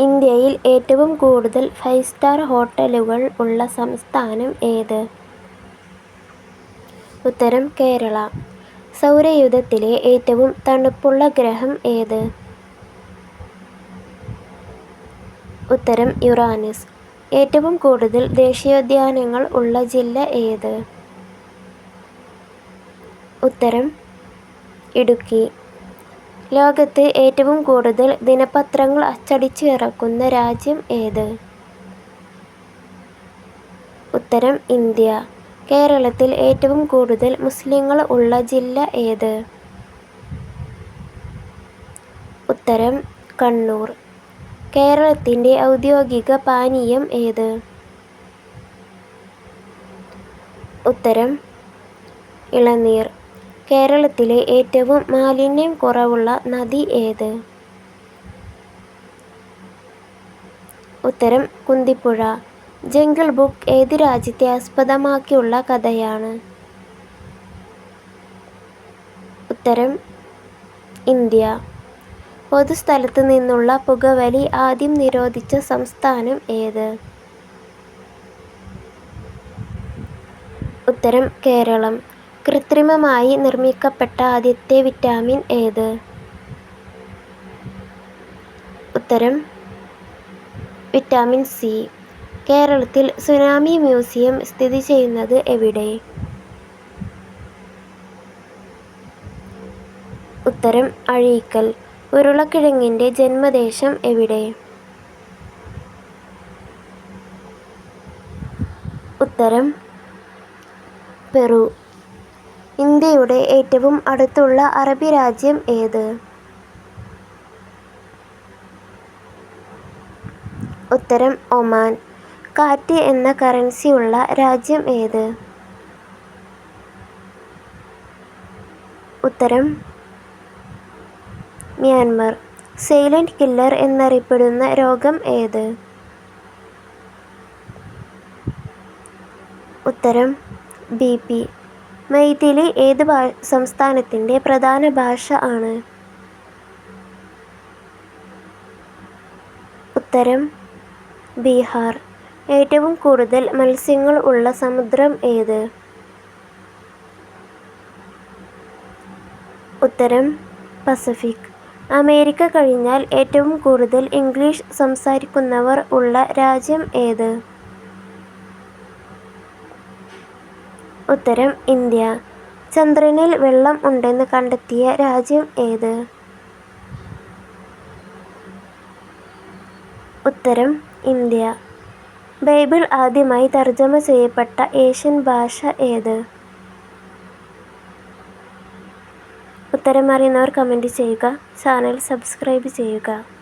ഇന്ത്യയിൽ ഏറ്റവും കൂടുതൽ ഫൈവ് സ്റ്റാർ ഹോട്ടലുകൾ ഉള്ള സംസ്ഥാനം ഏത്? ഉത്തരം കേരള. സൗരയുധത്തിലെ ഏറ്റവും തണുപ്പുള്ള ഗ്രഹം ഏത്? ഉത്തരം യുറാനസ്. ഏറ്റവും കൂടുതൽ ദേശീയോദ്യാനങ്ങൾ ഉള്ള ജില്ല ഏത്? ഉത്തരം ഇടുക്കി. ലോകത്ത് ഏറ്റവും കൂടുതൽ ദിനപത്രങ്ങൾ അച്ചടിച്ച് ഇറക്കുന്ന രാജ്യം ഏത്? ഉത്തരം ഇന്ത്യ. കേരളത്തിൽ ഏറ്റവും കൂടുതൽ മുസ്ലിങ്ങൾ ഉള്ള ജില്ല ഏത്? ഉത്തരം കണ്ണൂർ. കേരളത്തിന്റെ ഔദ്യോഗിക പാനീയം ഏത്? ഉത്തരം ഇളനീർ. കേരളത്തിലെ ഏറ്റവും മാലിന്യം കുറവുള്ള നദി ഏത്? ഉത്തരം കുന്തിപ്പുഴ. ജംഗിൾ ബുക്ക് ഏത് രാജ്യത്തെ ആസ്പദമാക്കിയുള്ള കഥയാണ്? ഉത്തരം ഇന്ത്യ. പൊതുസ്ഥലത്ത് നിന്നുള്ള പുകവലി ആദ്യം നിരോധിച്ച സംസ്ഥാനം ഏത്? ഉത്തരം കേരളം. കൃത്രിമമായി നിർമ്മിക്കപ്പെട്ട ആദ്യത്തെ വിറ്റാമിൻ ഏത്? ഉത്തരം വിറ്റാമിൻ സി. കേരളത്തിൽ സുനാമി മ്യൂസിയം സ്ഥിതി ചെയ്യുന്നത് എവിടെ? ഉത്തരം അഴീക്കൽ. ഉരുളക്കിഴങ്ങിന്റെ ജന്മദേശം എവിടെ? ഉത്തരം പെറു. ഇന്ത്യയുടെ ഏറ്റവും അടുത്തുള്ള അറബി രാജ്യം ഏത്? ഉത്തരം ഒമാൻ. കാറ്റ് എന്ന കറൻസിയുള്ള രാജ്യം ഏത്? ഉത്തരം മ്യാൻമർ. സൈലന്റ് കില്ലർ എന്നറിയപ്പെടുന്ന രോഗം ഏത്? ഉത്തരം ബി. പി. മൈഥിലി ഏത് സംസ്ഥാനത്തിന്റെ പ്രധാന ഭാഷ ആണ്? ഉത്തരം ബീഹാർ. ഏറ്റവും കൂടുതൽ മത്സ്യങ്ങൾ ഉള്ള സമുദ്രം ഏത്? ഉത്തരം പസഫിക്. അമേരിക്ക കഴിഞ്ഞാൽ ഏറ്റവും കൂടുതൽ ഇംഗ്ലീഷ് സംസാരിക്കുന്നവർ ഉള്ള രാജ്യം ഏത്? ഉത്തരം ഇന്ത്യ. ചന്ദ്രനിൽ വെള്ളം ഉണ്ടെന്ന് കണ്ടെത്തിയ രാജ്യം ഏത്? ഉത്തരം ഇന്ത്യ. ബൈബിൾ ആദ്യമായി തർജമ ചെയ്യപ്പെട്ട ഏഷ്യൻ ഭാഷ ഏത്? ഉത്തരം അറിയുന്നവർ കമന്റ് ചെയ്യുക. ചാനൽ സബ്സ്ക്രൈബ് ചെയ്യുക.